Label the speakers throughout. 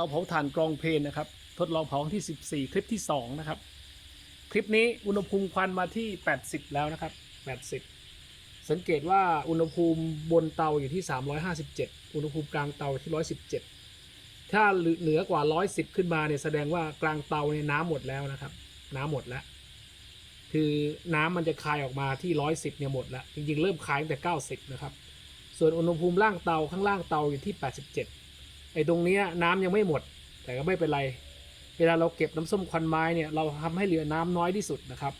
Speaker 1: าเผาถ่านกรองเพลนนะครับ ทดลองเผาที่ 14 คลิปที่ 2 นะครับ คลิปนี้อุณหภูมิควันมาที่ 80 แล้วนะครับ 80 สังเกตว่าอุณหภูมิบนเตาอยู่ที่ 357 อุณหภูมิกลางเตาที่ 117 ถ้าเหนือกว่า 110 ขึ้นมาเนี่ยแสดงว่ากลางเตาเนี่ยน้ำหมดแล้วนะครับ น้ำหมดแล้ว คือน้ำมันจะคายออกมาที่ 110 เนี่ยหมดแล้ว จริงๆ เริ่มคายตั้งแต่ 90 นะครับ ส่วนอุณหภูมิล่างเตาข้างล่างเตาอยู่ที่ 87 อ้ตรงนี้น้ำยังไม่หมด แต่ก็ไม่เป็นไร เวลาเราเก็บน้ำส้มควันไม้เนี่ยเราทำให้เหลือน้ำน้อยที่สุดนะครับ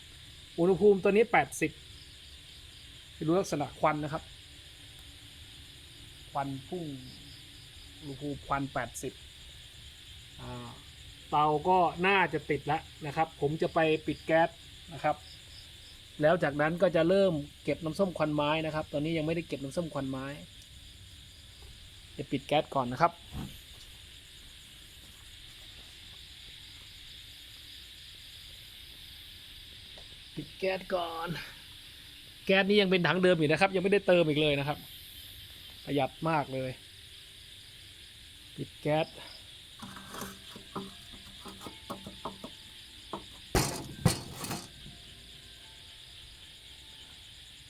Speaker 1: อุณหภูมิตัวนี้ 80ดูลักษณะควันนะครับ ควันพุ่งอุณหภูมิควัน 80เตาก็น่าจะติดแล้วนะครับ ผมจะไปปิดแก๊สนะครับ แล้วจากนั้นก็จะเริ่มเก็บน้ำส้มควันไม้นะครับ ตอนนี้ยังไม่ได้เก็บน้ำส้มควันไม้ จะปิดแก๊สก่อนนะครับ ปิดแก๊สก่อน แก๊สนี้ยังเป็นถังเดิมอยู่นะครับ ยังไม่ได้เติมอีกเลยนะครับ ประหยัดมากเลย ปิดแก๊ส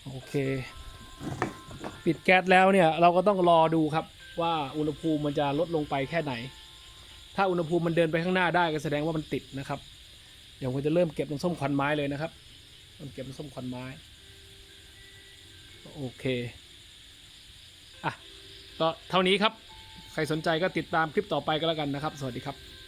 Speaker 1: โอเค ปิดแก๊สแล้วเนี่ย เราก็ต้องรอดูครับ ว่าอุณหภูมิมันจะลดลงไปแค่ไหน ถ้าอุณหภูมิมันเดินไปข้างหน้าได้ก็แสดงว่ามันติดนะครับ เดี๋ยวผมจะเริ่มเก็บน้ำส้มควันไม้เลยนะครับเริ่มเก็บน้ำส้มควันไม้ โอเค อะก็เท่านี้ครับ ใครสนใจก็ติดตามคลิปต่อไปก็แล้วกันนะครับ สวัสดีครับ